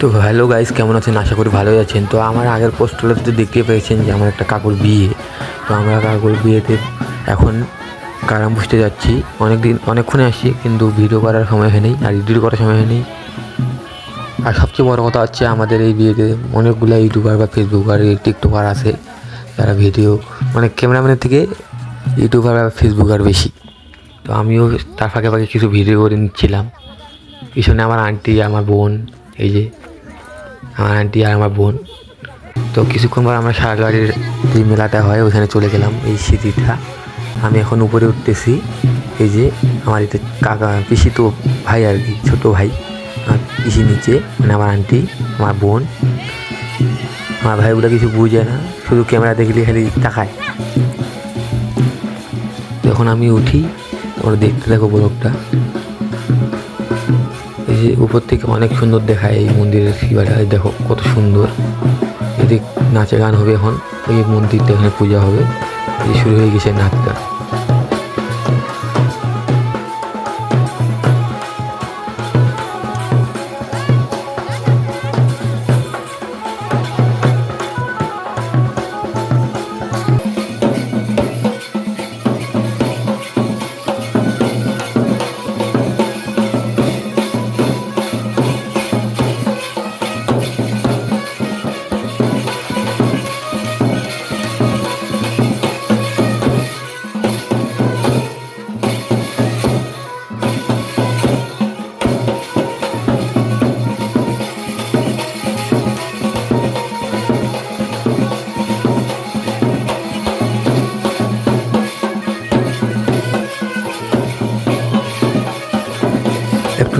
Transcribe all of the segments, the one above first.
তো hello guys কেমন আছেন? আশা করি ভালোই আছেন। তো আমার আগের পোস্টগুলোতে তো দেখতে পেয়েছেন যে আমার একটা কাকুর বিয়ে। তো আমরা কাকুর বিয়েতে এখন কারাম বসতে যাচ্ছি। অনেক দিন অনেকক্ষণে আসছি, কিন্তু ভিডিও করার সময় হয়নি, আর এডিট করার সময় হয়নি। আর সবচেয়ে বড় কথা হচ্ছে আমাদের এই বিয়েতে অনেকগুলো ইউটিউবার বা ফেসবুকার টিকটকার আছে। যারা ভিডিও মানে ক্যামেরাম্যানের থেকে ইউটিউবার বা ফেসবুকার বেশি। তো আমিও তার ফাঁকে ফাঁকে কিছু ভিডিও করে নিচ্ছিলাম। পিছনে আমার আন্টি আমার বোন, এই যে আমার আন্টি আর আমার বোন। তো কিছুক্ষণ পর আমরা সারাগাড়ির যে মেলাটা হয় ওখানে চলে গেলাম, এই স্মৃতিটা আমি এখন উপরে উঠতেছি, এই যে আমার এতে কাকা, পিসি তো ভাই আর কি, ছোটো ভাই। আমার পিসি নিচে মানে আমার আন্টি আমার বোন। আমার ভাইগুলো কিছু বুঝে না, শুধু ক্যামেরা দেখলে খালি তাকায়। যখন আমি উঠি, ওরা দেখতে থাকো ব্লগটা। এই যে উপর থেকে অনেক সুন্দর দেখায় এই মন্দিরের শিবাটা। দেখো, কত সুন্দর। এদিক নাচে গান হবে এখন। ওই মন্দিরটা এখানে পূজা হবে। শুরু হয়ে গেছে নাচ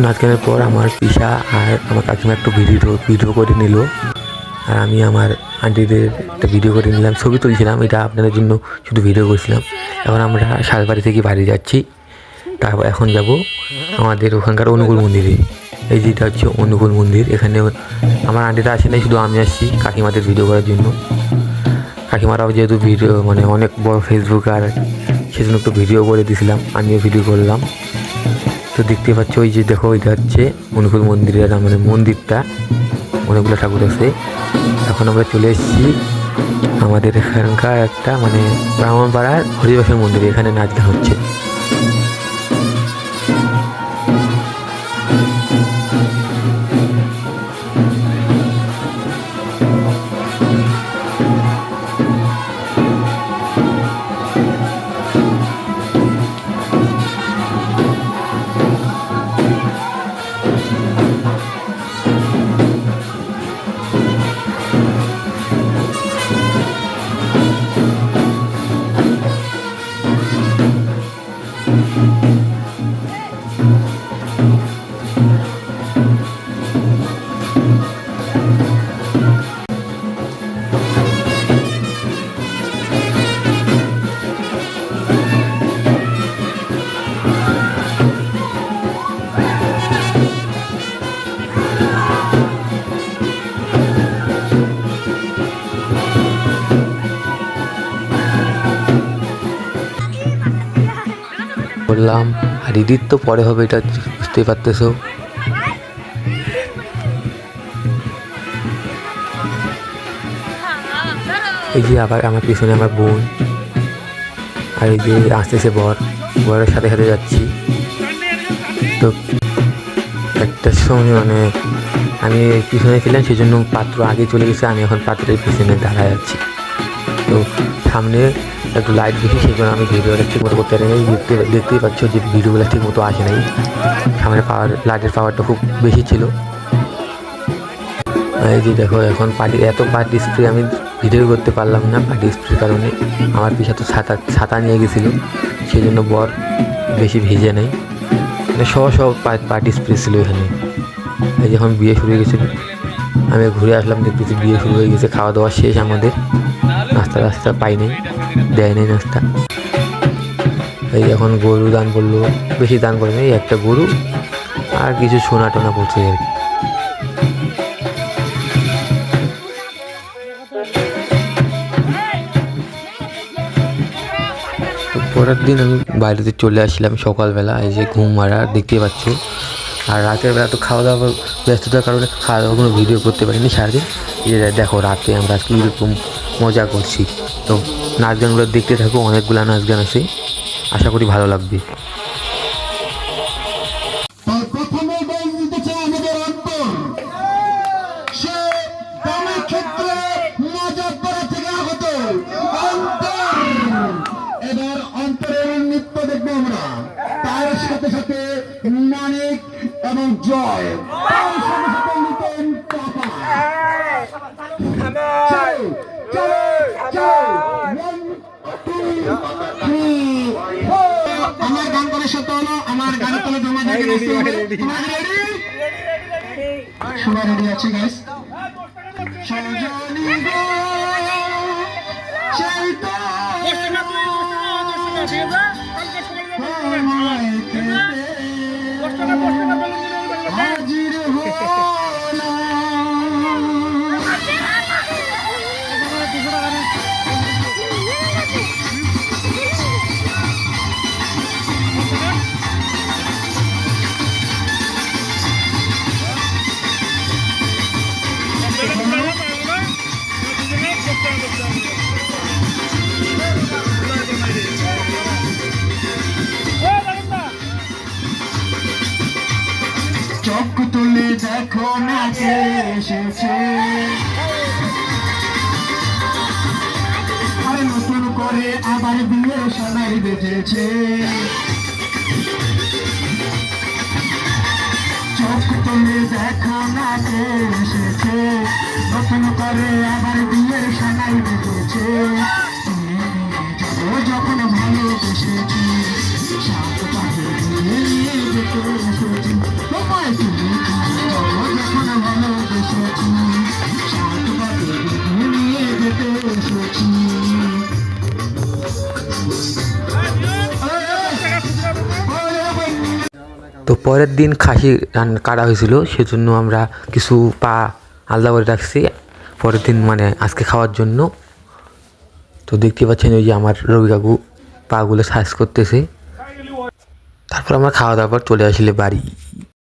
নাচ গানের পর আমার পিসা আর আমার কাকিমা একটু ভিডিও ভিডিও করে নিল। আর আমি আমার আন্টিদের একটা ভিডিও করে নিলাম, ছবি তুলছিলাম, এটা আপনাদের জন্য শুধু ভিডিও করছিলাম। এখন আমরা শালবাড়ি থেকে বাড়ি যাচ্ছি। তারপর এখন যাব আমাদের ওখানকার অনুকূল মন্দিরে। এই যেটা হচ্ছে অনুকূল মন্দির, এখানে আমার আন্টিরা আসে নাই, শুধু আমি আসছি কাকিমাদের ভিডিও করার জন্য। কাকিমারাও যেহেতু ভিডিও মানে অনেক বড় ফেসবুক আর সেজন্য একটু ভিডিও করে দিয়েছিলাম আমিও ভিডিও করলাম। তো দেখতে পাচ্ছ, ওই যে দেখো ওইটা হচ্ছে অনুকূল মন্দিরের মানে মন্দিরটা। অনেকগুলো ঠাকুর আছে। এখন আমরা চলে এসেছি আমাদের এখানকার একটা মানে ব্রাহ্মণপাড়ার হরিবাসের মন্দির, এখানে নাচ হচ্ছে। বললাম আর ইডিট তো পরে হবে এটা বুঝতেই পারতেছো। এই যে আবার আমার পিছনে আমার বোন আর এই যে আসতেছে বর, বরের সাথে সাথে যাচ্ছি। তো একটা সময় মানে আমি পিছনে ছিলাম সেই জন্য পাত্র আগে চলে গেছে, আমি এখন পাত্রের পিছনে দাঁড়ায় আছি। তো সামনে একটু লাইট বেশি সেই জন্য আমি ভিডিওটা ঠিক মতো করতে পারিনি। দেখতে দেখতেই পাচ্ছ যে ভিডিওগুলো ঠিক মতো আসে নাই। সামনে পাওয়ার লাইটের পাওয়ারটা খুব বেশি ছিল। এই যে দেখো, এখন পার্টি এত পার্টি আমি ভিডিও করতে পারলাম না পার্টি স্প্রের কারণে। আমার পিছা তো ছাতা ছাতা নিয়ে গেছিল সেই জন্য বর বেশি ভিজে নেই। মানে সহ সহ পার্টি স্প্রে ছিল এখানে। এই যখন বিয়ে শুরু হয়ে গেছিল, আমি ঘুরে আসলাম, দেখতেছি বিয়ে শুরু হয়ে গেছে, খাওয়া দাওয়া শেষ আমাদের। নাস্তা রাস্তা পাই নাই, দেয় নাই নাস্তা। এই এখন গরু দান করল, বেশি দান করে নেই, একটা গরু, আর কিছু সোনা টোনা পড়ছে আর কি। পরের দিন আমি বাইরেতে চলে আসলাম সকালবেলা, এই যে ঘুম মারা দেখতে পাচ্ছি। আর রাতের বেলা তো খাওয়া দাওয়া ব্যস্ততার কারণে খাওয়া দাওয়া কোনো ভিডিও করতে পারিনি সারাদিন। যে দেখো রাতে আমরা কীরকম মজা করছি। তো নাচ গানগুলো দেখতে থাকো, অনেকগুলো নাচ গান আছে। আশা করি ভালো লাগবে। Three, four. আমার গান হলো আমার হবে রেডি সবাই রেডি আছে গাইস সজনী গো এসেছে। আরে নতুন করে আবার বিয়ের সময় বেজেছে চোখ তুলে দেখো না কে এসেছে নতুন করে আবার বিয়ের সময় বেজেছে তো পরের দিন খাসি রান্না কাটা হয়েছিল, সেজন্য আমরা কিছু পা আলাদা করে রাখছি। পরের দিন মানে আজকে খাওয়ার জন্য। তো দেখতে পাচ্ছেন ওই যে আমার রবি কাকু পাগুলো সাইজ করতেছে। তারপর আমরা খাওয়া দাওয়ার পর চলে আসলে বাড়ি।